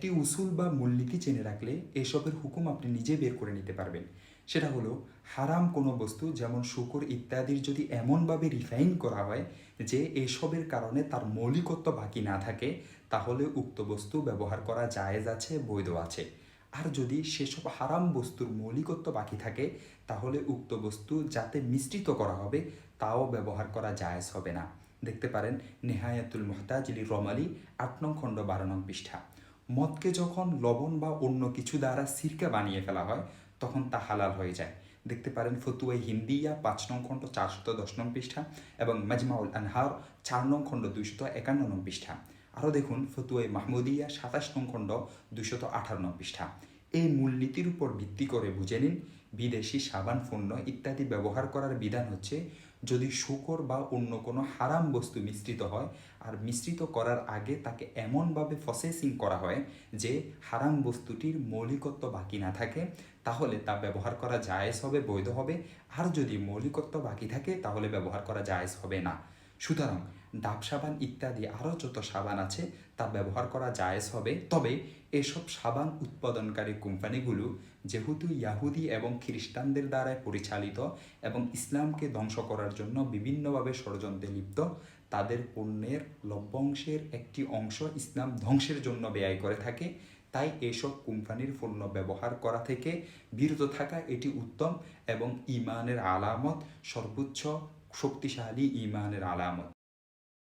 একটি উসুল বা মূলনীতি জেনে রাখলে এসবের হুকুম আপনি নিজে বের করে নিতে পারবেন। সেটা হলো, হারাম কোনো বস্তু যেমন শুকর ইত্যাদির যদি এমনভাবে রিফাইন করা হয় যে এসবের কারণে তার মৌলিকত্ব বাকি না থাকে, তাহলে উক্ত বস্তু ব্যবহার করা জায়েজ আছে, বৈধ আছে। আর যদি সেসব হারাম বস্তুর মৌলিকত্ব বাকি থাকে, তাহলে উক্ত বস্তু যাতে মিশ্রিত করা হবে, তাও ব্যবহার করা জায়েজ হবে না। দেখতে পারেন, নেহায়াতুল মোহতাজিলি রমালি, আট নং খণ্ড বারো নং পৃষ্ঠা। মদকে যখন লবণ বা অন্য কিছু দ্বারা সিরকা বানিয়ে ফেলা হয়, তখন তা হালাল হয়ে যায়। দেখতে পারেন ফতুয়াই হিন্দিয়া পাঁচ নং খণ্ড চারশত দশ নং পৃষ্ঠা এবং মাজমাউল আনহার চার নং খণ্ড দুইশত একান্ন নং পৃষ্ঠা। আরও দেখুন, ফতুয়াই মাহমুদিয়া সাতাশ নং খণ্ড দুইশত আঠারো নং পৃষ্ঠা। এই মূলনীতির উপর ভিত্তি করে বুঝে নিন, বিদেশি সাবান, পণ্য ইত্যাদি ব্যবহার করার বিধান হচ্ছে, যদি শুকর বা অন্য কোনো হারাম বস্তু মিশ্রিত হয়, আর মিশ্রিত করার আগে তাকে এমনভাবে প্রসেসিং করা হয় যে হারাম বস্তুটির মৌলিকত্ব বাকি না থাকে, তাহলে তা ব্যবহার করা জায়েজ হবে, বৈধ হবে, আর যদি মৌলিকত্ব বাকি থাকে, তাহলে ব্যবহার করা জায়েজ হবে না। সুতরাং ডাব সাবান ইত্যাদি আরও যত সাবান আছে তা ব্যবহার করা জায়েজ হবে। তবে এসব সাবান উৎপাদনকারী কোম্পানিগুলো যেহেতু ইয়াহুদি এবং খ্রিস্টানদের দ্বারা পরিচালিত এবং ইসলামকে ধ্বংস করার জন্য বিভিন্নভাবে ষড়যন্ত্রে লিপ্ত, তাদের পণ্যের লভ্যাংশের একটি অংশ ইসলাম ধ্বংসের জন্য ব্যয় করে থাকে। তাই এসব কোম্পানির পণ্য ব্যবহার করা থেকে বিরত থাকা এটি উত্তম এবং ইমানের আলামত সর্বোচ্চ শক্তিশালী ইমানের আলামত।